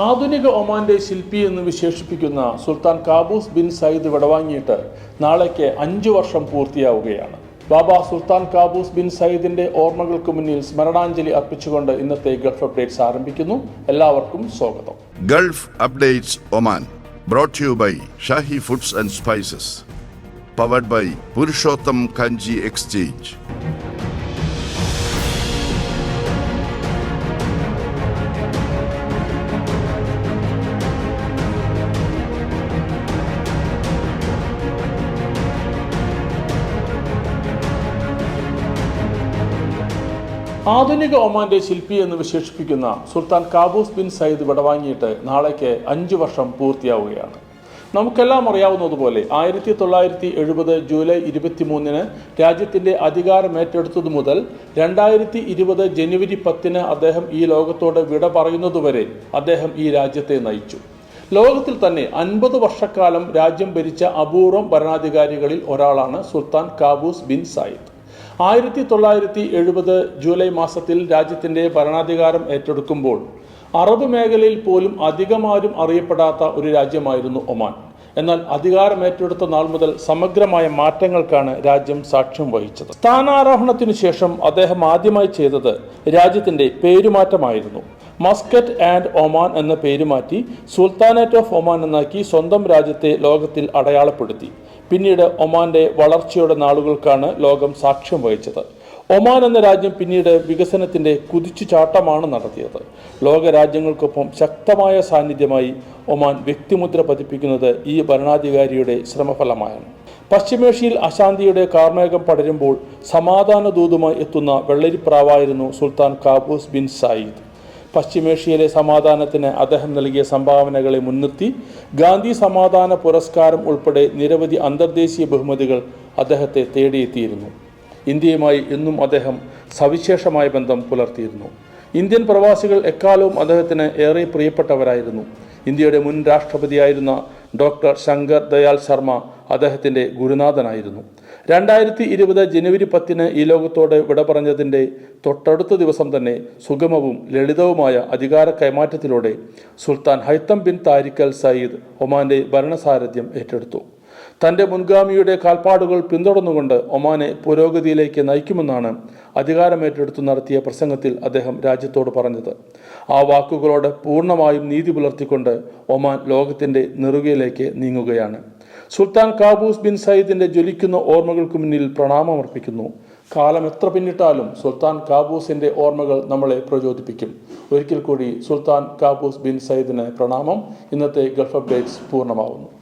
ആധുനിക ഒമാന്റെ ശില്പി എന്ന് വിശേഷിപ്പിക്കുന്ന സുൽത്താൻ കാബൂസ് ബിൻ സയ്യിദ് വിടവാങ്ങിയിട്ട് നാളേക്ക് അഞ്ചു വർഷം പൂർത്തിയാവുകയാണ്. ബാബ സുൽത്താൻ കാബൂസ് ബിൻ സയ്യിദിന്റെ ഓർമ്മകൾക്ക് മുന്നിൽ സ്മരണാഞ്ജലി അർപ്പിച്ചുകൊണ്ട് ഇന്നത്തെ ഗൾഫ് അപ്ഡേറ്റ്സ് ആരംഭിക്കുന്നു. എല്ലാവർക്കും സ്വാഗതം. Gulf Updates Oman brought you by Shahi Foods and Spices powered by Purushottam Kanji Exchange. ആധുനിക ഒമാന്റെ ശില്പി എന്ന് വിശേഷിപ്പിക്കുന്ന സുൽത്താൻ കാബൂസ് ബിൻ സയ്യിദ് വിടവാങ്ങിയിട്ട് നാളേക്ക് അഞ്ചു വർഷം പൂർത്തിയാവുകയാണ്. നമുക്കെല്ലാം അറിയാവുന്നതുപോലെ ആയിരത്തി തൊള്ളായിരത്തി എഴുപത് ജൂലൈ ഇരുപത്തിമൂന്നിന് രാജ്യത്തിന്റെ അധികാരം ഏറ്റെടുത്തതു മുതൽ രണ്ടായിരത്തി ഇരുപത് ജനുവരി പത്തിന് അദ്ദേഹം ഈ ലോകത്തോട് വിട പറയുന്നതുവരെ അദ്ദേഹം ഈ രാജ്യത്തെ നയിച്ചു. ലോകത്തിൽ തന്നെ അൻപത് വർഷക്കാലം രാജ്യം ഭരിച്ച അപൂർവം ഭരണാധികാരികളിൽ ഒരാളാണ് സുൽത്താൻ കാബൂസ് ബിൻ സായിദ് ആയിരത്തി തൊള്ളായിരത്തി എഴുപത് ജൂലൈ മാസത്തിൽ രാജ്യത്തിന്റെ ഭരണാധികാരം ഏറ്റെടുക്കുമ്പോൾ അറബ് മേഖലയിൽ പോലും അധികമാരും അറിയപ്പെടാത്ത ഒരു രാജ്യമായിരുന്നു ഒമാൻ. എന്നാൽ അധികാരം ഏറ്റെടുത്ത നാൾ മുതൽ സമഗ്രമായ മാറ്റങ്ങൾക്കാണ് രാജ്യം സാക്ഷ്യം വഹിച്ചത്. സ്ഥാനാരോഹണത്തിനു ശേഷം അദ്ദേഹം ആദ്യമായി ചെയ്തത് രാജ്യത്തിന്റെ പേരുമാറ്റമായിരുന്നു. മസ്കറ്റ് ആൻഡ് ഒമാൻ എന്ന പേരുമാറ്റി സുൽത്താനേറ്റ് ഓഫ് ഒമാൻ എന്നാക്കി സ്വന്തം രാജ്യത്തെ ലോകത്തിൽ അടയാളപ്പെടുത്തി. പിന്നീട് ഒമാന്റെ വളർച്ചയുടെ നാളുകൾക്കാണ് ലോകം സാക്ഷ്യം വഹിച്ചത്. ഒമാൻ എന്ന രാജ്യം പിന്നീട് വികസനത്തിന്റെ കുതിച്ചുചാട്ടമാണ് നടത്തിയത്. ലോക രാജ്യങ്ങൾക്കൊപ്പം ശക്തമായ സാന്നിധ്യമായി ഒമാൻ വ്യക്തിമുദ്ര പതിപ്പിക്കുന്നത് ഈ ഭരണാധികാരിയുടെ ശ്രമഫലമായാണ്. പശ്ചിമേഷ്യയിൽ അശാന്തിയുടെ കാർമേഘം പടരുമ്പോൾ സമാധാന ദൂതുമായി എത്തുന്ന വെള്ളരിപ്രാവായിരുന്നു സുൽത്താൻ കാബൂസ് ബിൻ സായിദ്. പശ്ചിമേഷ്യയിലെ സമാധാനത്തിന് അദ്ദേഹം നൽകിയ സംഭാവനകളെ മുൻനിർത്തി ഗാന്ധി സമാധാന പുരസ്കാരം ഉൾപ്പെടെ നിരവധി അന്തർദേശീയ ബഹുമതികൾ അദ്ദേഹത്തെ തേടിയെത്തിയിരുന്നു. ഇന്ത്യയുമായി എന്നും അദ്ദേഹം സവിശേഷമായ ബന്ധം പുലർത്തിയിരുന്നു. ഇന്ത്യൻ പ്രവാസികൾ എക്കാലവും അദ്ദേഹത്തിന് ഏറെ പ്രിയപ്പെട്ടവരായിരുന്നു. ഇന്ത്യയുടെ മുൻ രാഷ്ട്രപതിയായിരുന്ന ഡോക്ടർ ശങ്കർ ദയാൽ ശർമ്മ അദ്ദേഹത്തിന്റെ ഗുരുനാഥനായിരുന്നു. രണ്ടായിരത്തി ഇരുപത് ജനുവരി പത്തിന് ഈ ലോകത്തോട് വിട പറഞ്ഞതിന്റെ തൊട്ടടുത്ത ദിവസം തന്നെ സുഗമവും ലളിതവുമായ അധികാര കൈമാറ്റത്തിലൂടെ സുൽത്താൻ ഹൈത്തം ബിൻ താരിഖൽ സയ്യിദ് ഒമാന്റെ ഭരണസാരഥ്യം ഏറ്റെടുത്തു. തന്റെ മുൻഗാമിയുടെ കാൽപ്പാടുകൾ പിന്തുടർന്നുകൊണ്ട് ഒമാനെ പുരോഗതിയിലേക്ക് നയിക്കുമെന്നാണ് അധികാരമേറ്റെടുത്തു നടത്തിയ പ്രസംഗത്തിൽ അദ്ദേഹം രാജ്യത്തോട് പറഞ്ഞത്. ആ വാക്കുകളോട് പൂർണമായും നീതി പുലർത്തിക്കൊണ്ട് ഒമാൻ ലോകത്തിന്റെ നെറുകയിലേക്ക് നീങ്ങുകയാണ്. സുൽത്താൻ കാബൂസ് ബിൻ സയ്യിദിന്റെ ജ്വലിക്കുന്ന ഓർമ്മകൾക്ക് മുന്നിൽ പ്രണാമമർപ്പിക്കുന്നു. കാലം എത്ര പിന്നിട്ടാലും സുൽത്താൻ കാബൂസിന്റെ ഓർമ്മകൾ നമ്മളെ പ്രചോദിപ്പിക്കും. ഒരിക്കൽ കൂടി സുൽത്താൻ കാബൂസ് ബിൻ സയ്യിദിന് പ്രണാമം. ഇന്നത്തെ ഗൾഫ് അപ്ഡേറ്റ്സ് പൂർണമാവുന്നു.